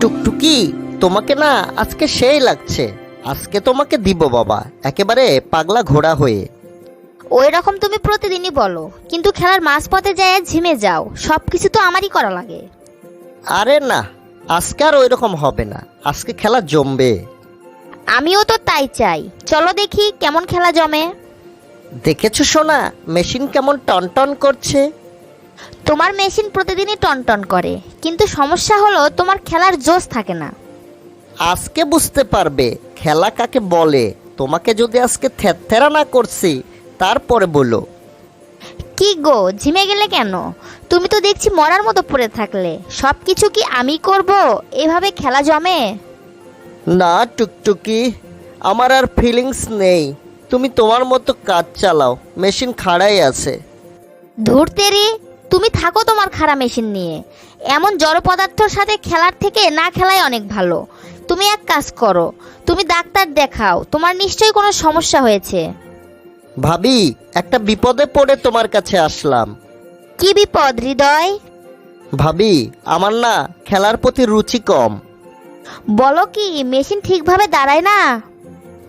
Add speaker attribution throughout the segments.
Speaker 1: টুকটুকি তোমাকে না আজকে সেই লাগছে। আজকে তোমাকে দিব বাবা একেবারে পাগলা ঘোড়া হয়ে।
Speaker 2: ওই রকম তুমি প্রতিদিনই বলো কিন্তু খেলার মাঝপথে যায় ঝিমে যাও সব কিছু তো আমারই করা লাগে।
Speaker 1: আরে না আজকে আর ওই রকম হবে না আজকে খেলা জমবে।
Speaker 2: আমিও তো তাই চাই চলো দেখি কেমন খেলা জমে।
Speaker 1: দেখেছ সোনা মেশিন কেমন টনটন করছে?
Speaker 2: তোমার মেশিন প্রতিদিনই টনটন করে। কিন্তু সমস্যা হলো তোমার খেলার জোশ থাকে না।
Speaker 1: আজকে বুঝতে পারবে খেলা কাকে বলে। তোমাকে যদি আজকে থেরা না করছি তারপরে বলো।
Speaker 2: কি গো ঝিমে গেলে কেন? তুমি তো দেখছি মরার মতো পড়ে থাকলে। সব কিছু কি আমি করব? এভাবে খেলা জমে?
Speaker 1: না টুকটুকি। আমার আর ফিলিংস নেই। তুমি তোমার মতো কাজ চালাও। মেশিন খাড়াই আছে।
Speaker 2: ধরতে রে তুমি থাকো তোমার খারাপ মেশিন নিয়ে। এমন জড় পদার্থর সাথে খেলার থেকে না খেলাই অনেক ভালো। তুমি এক কাজ করো তুমি ডাক্তার দেখাও তোমার নিশ্চয়ই কোনো সমস্যা হয়েছে।
Speaker 1: ভাবি একটা বিপদে পড়ে তোমার কাছে আসলাম।
Speaker 2: কি বিপদ হৃদয়?
Speaker 1: ভাবি আমার না খেলার প্রতি রুচি কম।
Speaker 2: বলো কি মেশিন ঠিকভাবে দাঁড়ায় না?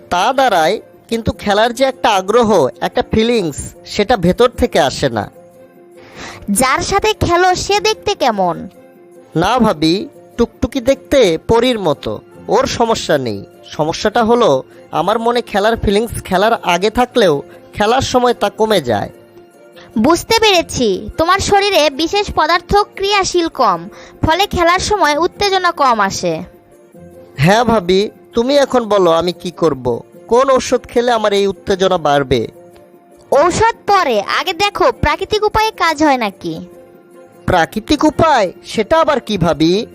Speaker 1: তা দাঁড়ায় কিন্তু খেলার যে একটা আগ্রহ একটা ফিলিংস সেটা ভেতর থেকে আসে না।
Speaker 2: যার সাথে খেলো সে দেখতে কেমন?
Speaker 1: না ভাবি টুকটুকি দেখতে পরীর মতো। ওর সমস্যা নেই। সমস্যাটা হলো আমার মনে খেলার ফিলিংস খেলার আগে থাকলেও খেলার সময় তা কমে যায়।
Speaker 2: বুঝতে পেরেছি। তোমার শরীরে বিশেষ পদার্থ ক্রিয়াশীল কম ফলে খেলার সময় উত্তেজনা কম আসে।
Speaker 1: হ্যাঁ ভাবি তুমি এখন বলো আমি কি করব। কোন ওষুধ খেলে আমার এই উত্তেজনা বাড়বে?
Speaker 2: ঔষধ পরে আগে দেখো প্রাকৃতিক উপায়ে কাজ হয় নাকি?
Speaker 1: প্রাকৃতিক উপায়? সেটা আবার কি ভাবি?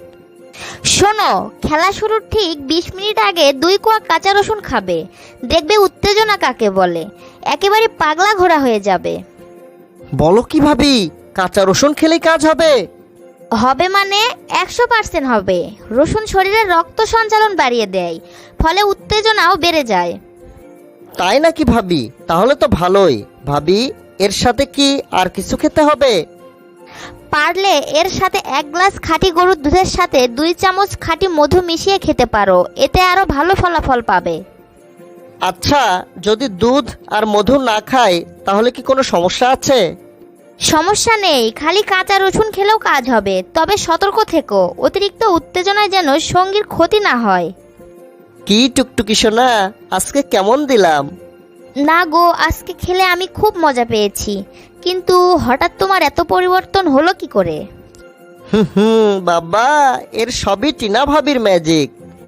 Speaker 2: শোনো খেলা শুরুর ঠিক বিশ মিনিট আগে দুই কোয়া কাঁচা রসুন খাবে। দেখবে উত্তেজনা কাকে বলে। একেবারে পাগলা ঘোরা হয়ে যাবে।
Speaker 1: বলো কি ভাবি? কাঁচা রসুন খেলেই কাজ হবে?
Speaker 2: হবে মানে একশো পার্সেন্ট হবে। রসুন শরীরের রক্ত সঞ্চালন বাড়িয়ে দেয় ফলে উত্তেজনাও বেড়ে যায়।
Speaker 1: তাই নাকি ভাবি? তাহলে তো ভালোই। ভাবি এর সাথে কি আর কিছু খেতে হবে?
Speaker 2: পারলে এর সাথে এক গ্লাস খাঁটি গরুর দুধের সাথে দুই চামচ খাঁটি মধু মিশিয়ে খেতে পারো। এতে আরও ভালো ফলাফল পাবে।
Speaker 1: আচ্ছা যদি দুধ আর মধু না খায় তাহলে কি কোনো সমস্যা আছে?
Speaker 2: সমস্যা নেই। খালি কাঁচা রসুন খেলেও কাজ হবে। তবে সতর্ক থেকো। অতিরিক্ত উত্তেজনায় যেন সঙ্গীর ক্ষতি না হয়।
Speaker 1: কি টুকটুকি সোনা? আজকে কেমন দিলাম?
Speaker 2: না গো আজকে খেলে আমি খুব মজা পেয়েছি। কিন্তু হঠাৎ তোমার এত পরিবর্তন হলো কি করে?
Speaker 1: হুম হুম বাবা এর সবই টিনা ভাবির ম্যাজিক